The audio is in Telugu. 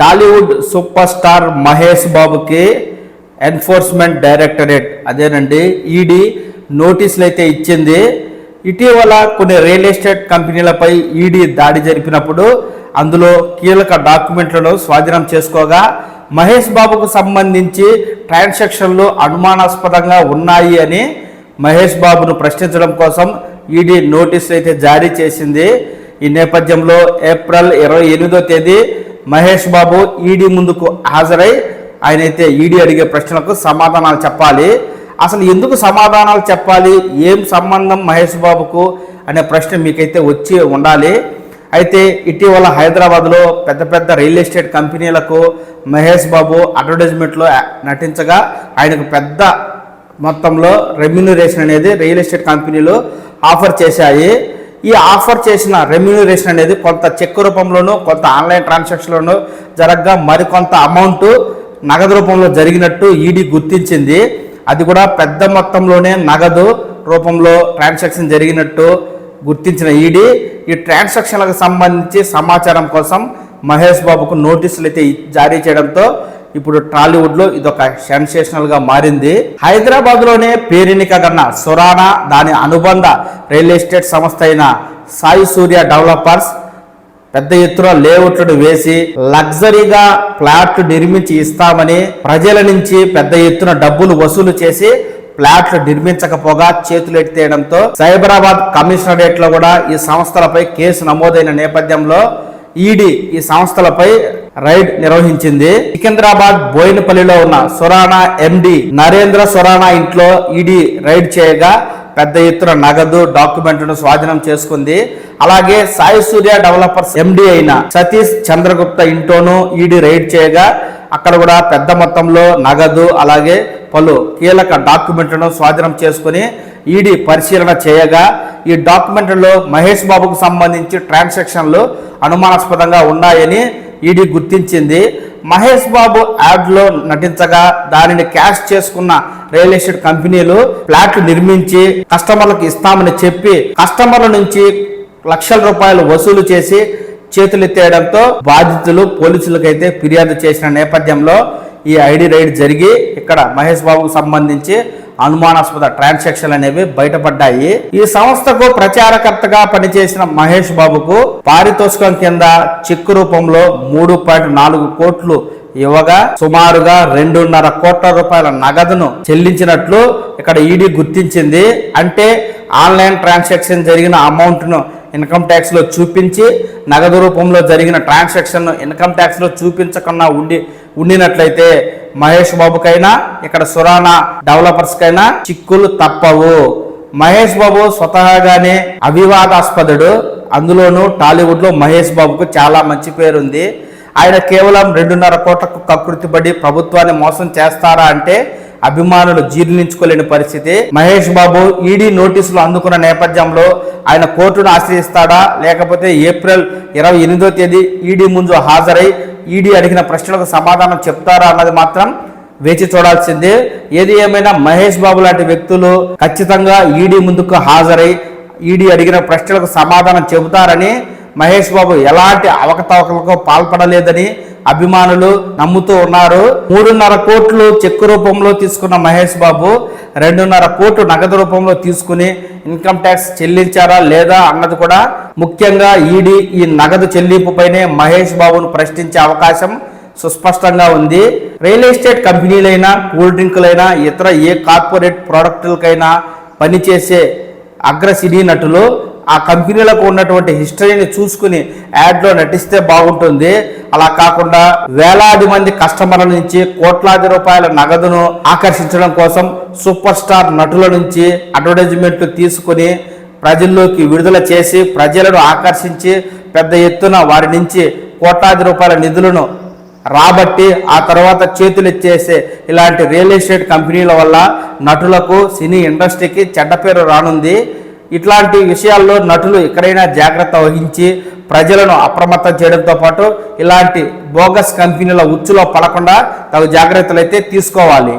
టాలీవుడ్ సూపర్ స్టార్ మహేష్ బాబుకి ఎన్ఫోర్స్మెంట్ డైరెక్టరేట్. అదేనండి ఈడీ నోటీసులు అయితే ఇచ్చింది. ఇటీవల కొన్ని రియల్ ఎస్టేట్ కంపెనీలపై ఈడీ దాడి జరిపినప్పుడు అందులో కీలక డాక్యుమెంట్లను స్వాధీనం చేసుకోగా మహేష్ బాబుకు సంబంధించి ట్రాన్సాక్షన్లు అనుమానాస్పదంగా ఉన్నాయి అని మహేష్ బాబును ప్రశ్నించడం కోసం ఈడీ నోటీసులు అయితే జారీ చేసింది. ఈ నేపథ్యంలో ఏప్రిల్ ఇరవై ఎనిమిదో తేదీ మహేష్ బాబు ఈడీ ముందుకు హాజరై ఆయన అయితే ఈడీ అడిగే ప్రశ్నలకు సమాధానాలు చెప్పాలి. అసలు ఎందుకు సమాధానాలు చెప్పాలి? ఏం సంబంధం మహేష్ బాబుకు అనే ప్రశ్న మీకైతే వచ్చి ఉండాలి. అయితే ఇటీవల హైదరాబాద్లో పెద్ద పెద్ద రియల్ ఎస్టేట్ కంపెనీలకు మహేష్ బాబు అడ్వర్టైజ్మెంట్లో నటించగా ఆయనకు పెద్ద మొత్తంలో రెమ్యూనరేషన్ అనేది రియల్ ఎస్టేట్ కంపెనీలు ఆఫర్ చేశాయి. ఈ ఆఫర్ చేసిన రెమ్యూనరేషన్ అనేది కొంత చెక్ రూపంలోనూ కొంత ఆన్లైన్ ట్రాన్సాక్షన్లోనూ జరగ్గా మరికొంత అమౌంట్ నగదు రూపంలో జరిగినట్టు ఈడీ గుర్తించింది. అది కూడా పెద్ద మొత్తంలోనే నగదు రూపంలో ట్రాన్సాక్షన్ జరిగినట్టు గుర్తించిన ఈడీ. ఈ ట్రాన్సాక్షన్లకు సంబంధించి సమాచారం కోసం మహేష్ బాబుకు నోటీసులు అయితే జారీ చేయడంతో ఇప్పుడు టాలీవుడ్లో ఇదొక సెన్సేషనల్గా మారింది. హైదరాబాద్లోనే పేరెనిక గన్న సురానా దాని అనుబంధ రియల్ ఎస్టేట్ సంస్థ అయిన సాయి సూర్య డెవలపర్స్ పెద్ద ఎత్తున లేఅవుట్లను వేసి లగ్జరీగా ఫ్లాట్లు నిర్మించి ఇస్తామని ప్రజల నుంచి పెద్ద ఎత్తున డబ్బులు వసూలు చేసి ఫ్లాట్లు నిర్మించకపోగా చేతులు ఎత్తేయడంతో సైబరాబాద్ కమిషనరేట్లో కూడా ఈ సంస్థలపై కేసు నమోదైన నేపథ్యంలో ఈడీ ఈ సంస్థలపై రైడ్ నిర్వహించింది. సికింద్రాబాద్ బోయినపల్లిలో ఉన్న సురానా ఎండి నరేంద్ర సురానా ఇంట్లో ఈడీ రైడ్ చేయగా పెద్ద ఎత్తున నగదు డాక్యుమెంట్లను స్వాధీనం చేసుకుంది. అలాగే సాయి సూర్య డెవలపర్స్ ఎండి అయిన సతీష్ చంద్రగుప్త ఇంట్లోనూ ఈడీ రైడ్ చేయగా అక్కడ కూడా పెద్ద మొత్తంలో నగదు అలాగే పలు కీలక డాక్యుమెంట్లను స్వాధీనం చేసుకుని ఈడీ పరిశీలన చేయగా ఈ డాక్యుమెంట్లలో మహేష్ బాబుకు సంబంధించి ట్రాన్సాక్షన్లు అనుమానాస్పదంగా ఉన్నాయని ఈడీ గుర్తించింది. మహేష్ బాబు యాడ్లో నటించగా దానిని క్యాష్ చేసుకున్న రియల్ ఎస్టేట్ కంపెనీలు ఫ్లాట్లు నిర్మించి కస్టమర్లకు ఇస్తామని చెప్పి కస్టమర్ల నుంచి లక్షల రూపాయలు వసూలు చేసి చేతులెత్తేయడంతో బాధితులు పోలీసులకైతే ఫిర్యాదు చేసిన నేపథ్యంలో ఈ ఐడి రైడ్ జరిగి ఇక్కడ మహేష్ బాబుకు సంబంధించి అనుమానాస్పద ట్రాన్సాక్షన్ అనేవి బయటపడ్డాయి. ఈ సంస్థకు ప్రచారకర్తగా పనిచేసిన మహేష్ బాబుకు పారితోషికం కింద చెక్కు రూపంలో మూడు పాయింట్ నాలుగు కోట్లు ఇవ్వగా సుమారుగా రెండున్నర కోట్ల రూపాయల నగదును చెల్లించినట్లు ఇక్కడ ఈడీ గుర్తించింది. అంటే ఆన్లైన్ ట్రాన్సాక్షన్ జరిగిన అమౌంట్ను ఇన్కమ్ ట్యాక్స్లో చూపించి నగదు రూపంలో జరిగిన ట్రాన్సాక్షన్ ఇన్కమ్ ట్యాక్స్లో చూపించకుండా ఉండి ఉండినట్లయితే మహేష్ బాబుకైనా ఇక్కడ సురానా డెవలపర్స్కైనా చిక్కులు తప్పవు. మహేష్ బాబు స్వతహాగానే అవివాదాస్పదుడు. అందులోనూ టాలీవుడ్లో మహేష్ బాబుకు చాలా మంచి పేరుంది. ఆయన కేవలం రెండున్నర కోట్లకు కకృతిపడి ప్రభుత్వాన్ని మోసం చేస్తారా అంటే అభిమానులు జీర్ణించుకోలేని పరిస్థితి. మహేష్ బాబు ఈడీ నోటీసులు అందుకున్న నేపథ్యంలో ఆయన కోర్టును ఆశ్రయిస్తాడా? లేకపోతే ఏప్రిల్ ఇరవై ఎనిమిదో తేదీ ఈడీ ముందు హాజరై ఈడీ అడిగిన ప్రశ్నలకు సమాధానం చెప్తారా అన్నది మాత్రం వేచి చూడాల్సిందే. ఏది ఏమైనా మహేష్ బాబు లాంటి వ్యక్తులు ఖచ్చితంగా ఈడీ ముందుకు హాజరై ఈడీ అడిగిన ప్రశ్నలకు సమాధానం చెబుతారని మహేష్ బాబు ఎలాంటి అవకతవకలకు పాల్పడలేదని అభిమానులు నమ్ముతూ ఉన్నారు. మూడున్నర కోట్లు చెక్కు రూపంలో తీసుకున్న మహేష్ బాబు రెండున్నర కోట్లు నగదు రూపంలో తీసుకుని ఇన్కమ్ ట్యాక్స్ చెల్లించారా లేదా అన్నది కూడా ముఖ్యంగా ఈడీ ఈ నగదు చెల్లింపుపైనే మహేష్ బాబును ప్రశ్నించే అవకాశం సుస్పష్టంగా ఉంది. రియల్ ఎస్టేట్ కంపెనీలైనా కూల్ డ్రింకులైనా ఇతర ఏ కార్పొరేట్ ప్రోడక్టులకైనా పనిచేసే అగ్ర సినీ నటులు ఆ కంపెనీలకు ఉన్నటువంటి హిస్టరీని చూసుకుని యాడ్లో నటిస్తే బాగుంటుంది. అలా కాకుండా వేలాది మంది కస్టమర్ల నుంచి కోట్లాది రూపాయల నగదును ఆకర్షించడం కోసం సూపర్ స్టార్ నటుల నుంచి అడ్వర్టైజ్మెంట్లు తీసుకుని ప్రజల్లోకి విడుదల చేసి ప్రజలను ఆకర్షించి పెద్ద ఎత్తున వారి నుంచి కోట్లాది రూపాయల నిధులను రాబట్టి ఆ తర్వాత చేతులెచ్చేసే ఇలాంటి రియల్ ఎస్టేట్ కంపెనీల వల్ల నటులకు సినీ ఇండస్ట్రీకి చెడ్డ పేరు రానుంది. ఇట్లాంటి విషయాల్లో నటులు ఎక్కడైనా జాగ్రత్త వహించి ప్రజలను అప్రమత్తం చేయడంతో పాటు ఇలాంటి బోగస్ కంపెనీల ఉచ్చులో పడకుండా తగు జాగ్రత్తలు అయితే తీసుకోవాలి.